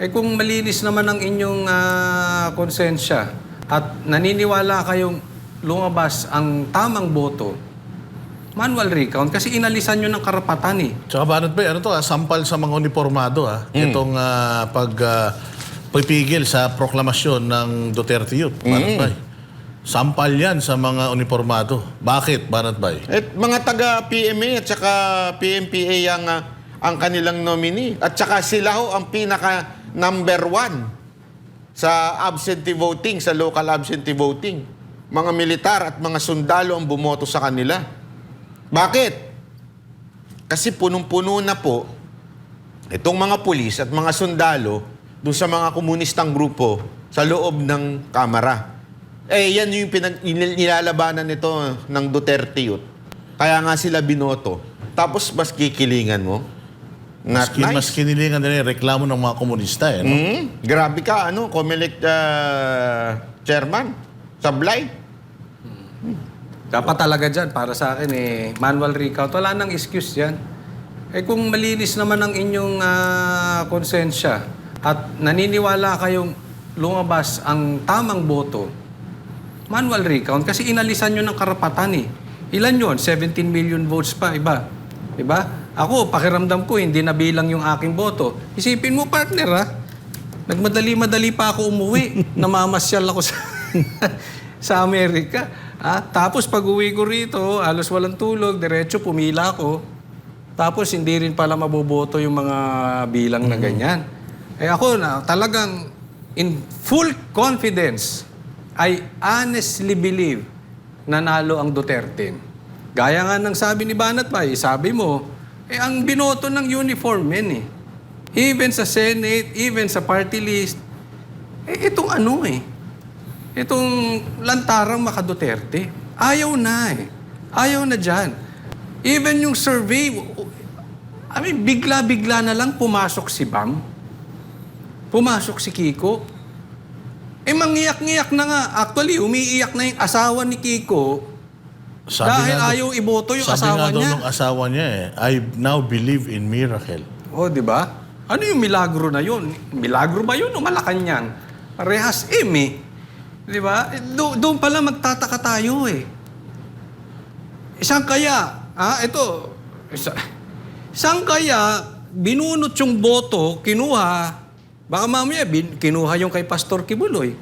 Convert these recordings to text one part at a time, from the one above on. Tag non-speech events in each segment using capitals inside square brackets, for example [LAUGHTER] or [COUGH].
Eh kung malinis naman ang inyong ah, konsensya at naniniwala kayong lumabas ang tamang boto, manual recount kasi inalisan nyo ng karapatan eh. Tsaka Banat Bay, ano to, ah, sampal sa mga uniformado, ha? Itong ah, pag ah, pipigil sa proklamasyon ng Duterte Youth, Banat Bay. Sampal yan sa mga uniformado. Bakit, Banat Bay? At mga taga PMA at saka PMPA ang, ah, ang kanilang nominee. At saka sila ho ang pinaka number one sa absentee voting, sa local absentee voting. Mga militar at mga sundalo ang bumoto sa kanila. Bakit? Kasi punong-puno na po itong mga pulis at mga sundalo doon sa mga komunistang grupo sa loob ng kamara. Eh, yan yung pinag, nil- nilalabanan nito ng Duterte Youth. Kaya nga sila binoto. Tapos mas kikilingan mo. Not Maski, nice. mas kinilingan nila yung reklamo ng mga komunista, eh. No? Mm, grabe ka, ano, Comelec uh, chairman, sablay. Dapat talaga dyan, para sa akin eh, manual recount. Wala nang excuse yan. Eh kung malinis naman ang inyong ah, konsensya at naniniwala kayong lumabas ang tamang boto, manual recount kasi inalisan nyo ng karapatan eh. Ilan yun? 17 million votes pa, iba. Iba? Ako, pakiramdam ko, hindi nabilang yung aking boto. Isipin mo, partner ha? Nagmadali-madali pa ako umuwi. [LAUGHS] Namamasyal ako sa, [LAUGHS] sa Amerika. Ah, tapos pag uwi ko rito, halos walang tulog, diretso pumila ako. Tapos hindi rin pala maboboto yung mga bilang na ganyan. Eh ako na talagang in full confidence, I honestly believe nanalo ang Duterte. Gaya nga ng sabi ni Banat Bay, sabi mo, eh ang binoto ng uniform men eh. Even sa Senate, even sa party list, eh itong ano eh, itong lantarang maka Duterte, ayaw na eh. Ayaw na dyan. Even yung survey, I mean, bigla-bigla na lang pumasok si Bam. Pumasok si Kiko. Eh, mangiyak-ngiyak na nga. Actually, umiiyak na yung asawa ni Kiko dahil nga ayaw iboto yung sabi asawa nga daw niya. asawa niya, eh, I now believe in miracle. Oh, di ba? Ano yung milagro na yun? Milagro ba yun o Malacanang? Parehas M eh. Di ba? Do- doon pala magtataka tayo eh. Isang kaya, ah, ito, isa, isang kaya, binunot yung boto, kinuha, baka mamaya bin, kinuha yung kay Pastor Kibuloy.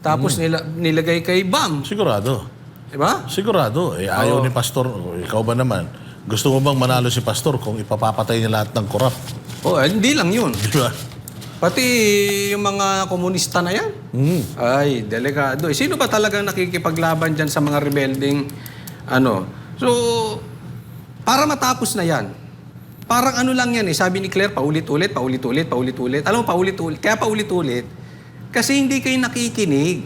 Tapos nila, nilagay kay Bam. Sigurado. Di ba? Sigurado. Eh, ayaw ni Pastor. O, Ikaw ba naman? Gusto mo bang manalo si Pastor kung ipapapatay niya lahat ng korap? Oh, eh, hindi lang yun. Di ba? Pati yung mga komunista na yan. Mm. Ay, delikado. Eh, Sino ba talagang nakikipaglaban dyan sa mga rebelding ano? So, para matapos na yan, parang ano lang yan eh. Sabi ni Claire, paulit-ulit, paulit-ulit, paulit-ulit. Alam mo, paulit-ulit. Kaya paulit-ulit, kasi hindi kayo nakikinig.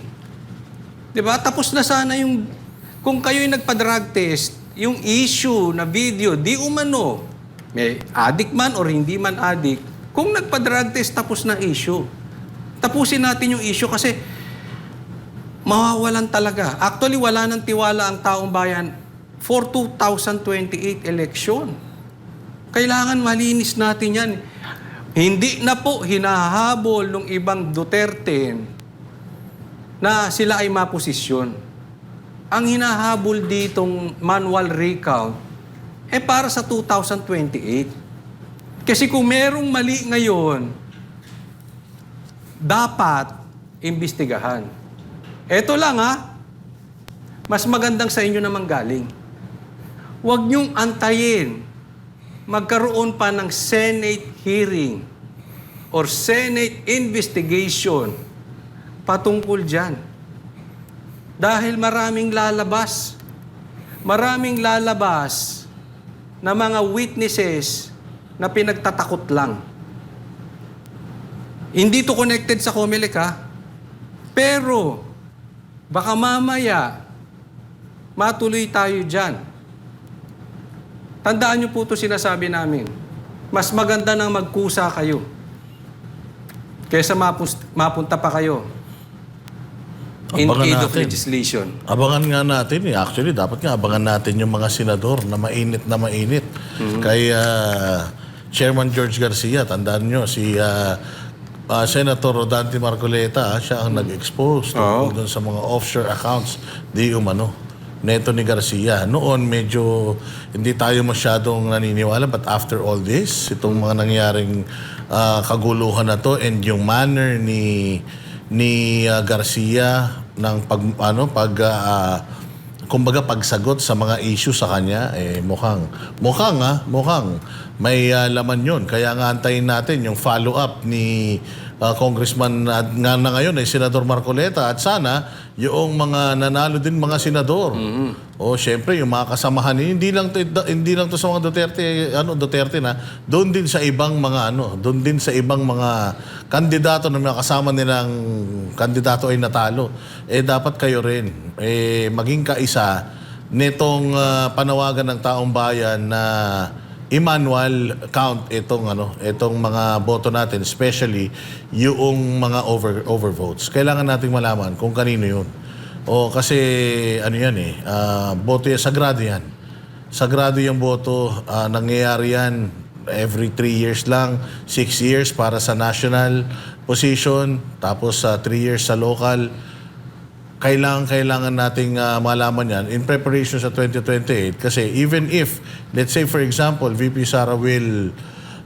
Di ba? Tapos na sana yung... Kung kayo'y nagpa-drug test, yung issue na video, di umano, may addict man or hindi man addict, kung nagpa-drug test, tapos na issue. Tapusin natin yung issue kasi mawawalan talaga. Actually, wala nang tiwala ang taong bayan for 2028 election. Kailangan malinis natin yan. Hindi na po hinahabol ng ibang Duterte na sila ay maposisyon. Ang hinahabol ditong manual recount eh para sa 2028. Kasi kung merong mali ngayon, dapat imbestigahan. Ito lang ha, mas magandang sa inyo namang galing. Huwag niyong antayin magkaroon pa ng Senate hearing or Senate investigation patungkol dyan. Dahil maraming lalabas. Maraming lalabas na mga witnesses na pinagtatakot lang. Hindi to connected sa Comelec ha. Pero, baka mamaya, matuloy tayo dyan. Tandaan niyo po ito sinasabi namin. Mas maganda nang magkusa kayo kaysa mapunta pa kayo in Abangan aid of natin. legislation. Abangan nga natin eh. Actually, dapat nga abangan natin yung mga senador na mainit na mainit. Kay ah, Chairman George Garcia, tandaan nyo, si ah, ah, Senator Rodante Marcoleta, siya ang nag-expose tungkol Oo. dun sa mga offshore accounts di umano neto ni Garcia. Noon medyo hindi tayo masyadong naniniwala but after all this, itong mga nangyaring ah, kaguluhan na to and yung manner ni ni ah, Garcia ng pag ano pag ah, kumbaga pagsagot sa mga issue sa kanya eh mukhang mukhang ah mukhang may ah, laman yun. Kaya nga antayin natin yung follow up ni ah, Congressman at nga na ngayon ay Senador Marcoleta at sana yung mga nanalo din mga senador. O syempre yung mga kasamahan niya, hindi lang to, hindi lang to sa mga Duterte ano Duterte na doon din sa ibang mga ano doon din sa ibang mga kandidato na mga kasama nilang kandidato ay natalo. Eh dapat kayo rin eh maging kaisa nitong ah, panawagan ng taong bayan na i-manual count itong ano itong mga boto natin especially yung mga over overvotes. Kailangan nating malaman kung kanino yun. O kasi ano yan eh ah, boto yan sagrado yan. Sagrado yung boto ah, nangyayari yan every 3 years lang 6 years para sa national position tapos sa 3 years sa local kailangan kailangan nating ah, malaman yan in preparation sa 2028 kasi even if let's say for example VP Sara will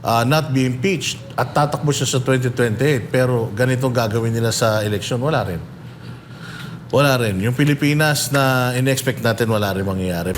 ah, not be impeached at tatakbo siya sa 2028 pero ganitong gagawin nila sa election wala rin. Wala rin. Yung Pilipinas na in-expect natin wala rin mangyayari